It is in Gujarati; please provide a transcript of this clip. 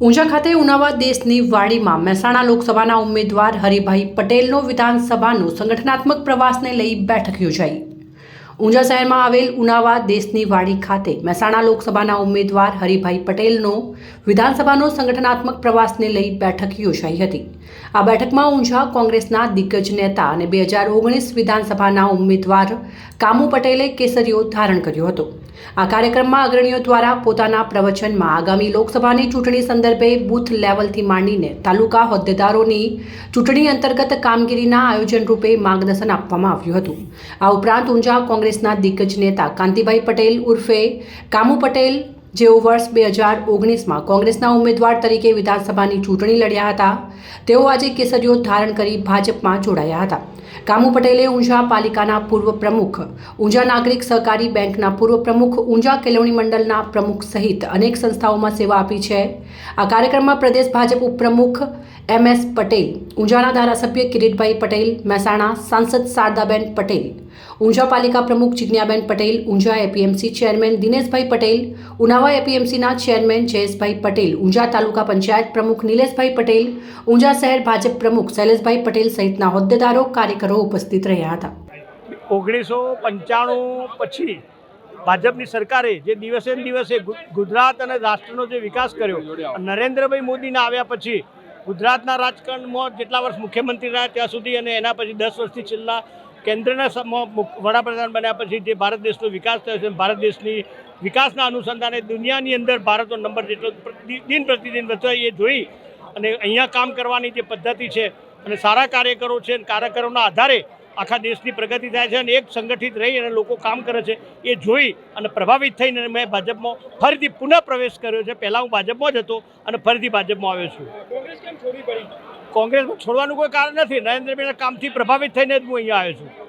ઊંઝા ખાતે ઉનાવા દેશની વાડીમાં મહેસાણા લોકસભાના ઉમેદવાર હરિભાઈ પટેલનો વિધાનસભાનો સંગઠનાત્મક પ્રવાસને લઈ બેઠક યોજાઈ. ઊંઝા શહેરમાં આવેલ ઉનાવા દેશની વાડી ખાતે મહેસાણા લોકસભાના ઉમેદવાર હરિભાઈ પટેલનો, વિધાનસભાનો સંગઠનાત્મક પ્રવાસને લઈ બેઠક યોજાઈ હતી. આ બેઠકમાં ઊંઝા કોંગ્રેસના દિગ્ગજ નેતા અને બે હજાર ઓગણીસ વિધાનસભાના ઉમેદવાર કામુ પટેલે કેસરીઓ ધારણ કર્યો હતો. આ કાર્યક્રમમાં અગ્રણીઓ દ્વારા પોતાના પ્રવચનમાં આગામી લોકસભાની ચૂંટણી સંદર્ભે બૂથ લેવલથી માંડીને તાલુકા હોદ્દેદારોની ચૂંટણી અંતર્ગત કામગીરીના આયોજન રૂપે માર્ગદર્શન આપવામાં આવ્યું હતું. આ ઉપરાંત ઊંઝા કોંગ્રેસના દિગ્ગજ નેતા કાંતિભાઈ પટેલ ઉર્ફે કામુ પટેલ, જેઓ વર્ષ બે હજાર ઓગણીસમાં કોંગ્રેસના ઉમેદવાર તરીકે વિધાનસભાની ચૂંટણી લડ્યા હતા, તેઓ આજે કેસરીઓ ધારણ કરી ભાજપમાં જોડાયા હતા. કામુ પટેલે ઊંઝા પાલિકાના પૂર્વ પ્રમુખ, ઊંઝા નાગરિક સહકારી બેંકના પૂર્વ પ્રમુખ, ઊંઝા કેળવણી મંડળના પ્રમુખ સહિત અનેક સંસ્થાઓમાં સેવા આપી છે. આ કાર્યક્રમમાં પ્રદેશ ભાજપ ઉપપ્રમુખ એમ એસ પટેલ, ઊંઝાના ધારાસભ્ય કિરીટભાઈ પટેલ, મહેસાણા સાંસદ શારદાબેન પટેલ, ઊંઝા પાલિકા પ્રમુખ જિજ્ઞાબેન પટેલ, ઊંઝા એપીએમસી ચેરમેન દિનેશભાઈ પટેલ, ઉનાવા એપીએમસીના ચેરમેન જયેશભાઈ પટેલ, ઊંઝા તાલુકા પંચાયત પ્રમુખ નિલેશભાઈ પટેલ, ઊંઝા શહેર ભાજપ પ્રમુખ શૈલેષભાઈ પટેલ સહિતના હોદ્દેદારો કાર્યકરો ઉપસ્થિત રહ્યા હતા. ઓગણીસો પંચાણું પછી ભાજપની સરકારે જે દિવસે ને દિવસે ગુજરાત અને રાષ્ટ્રનો જે વિકાસ કર્યો, નરેન્દ્રભાઈ મોદીના આવ્યા પછી ગુજરાતના રાજકારણમાં જેટલા વર્ષ મુખ્યમંત્રી રહ્યા ત્યાં સુધી અને એના પછી દસ વર્ષથી છેલ્લા કેન્દ્રના વડાપ્રધાન બન્યા પછી જે ભારત દેશનો વિકાસ થયો છે, ભારત દેશની વિકાસના અનુસંધાને દુનિયાની અંદર ભારતનો નંબર જેટલો દિન પ્રતિદિન વધતો એ જોઈ અને અહીંયા કામ કરવાની જે પદ્ધતિ છે અને સારા કાર્યકરો છે કાર્યકરોના આધારે આખા દેશની પ્રગતિ થાય છે અને એક સંગઠિત રહી અને લોકો કામ કરે છે એ જોઈ અને પ્રભાવિત થઈને મેં ભાજપમાં ફરીથી પુનઃ પ્રવેશ કર્યો છે. પહેલાં હું ભાજપમાં જ હતો અને ફરીથી ભાજપમાં આવ્યો છું. કોંગ્રેસમાં છોડવાનું કોઈ કારણ નથી. નરેન્દ્રભાઈના કામથી પ્રભાવિત થઈને જ હું અહીંયા આવ્યો છું.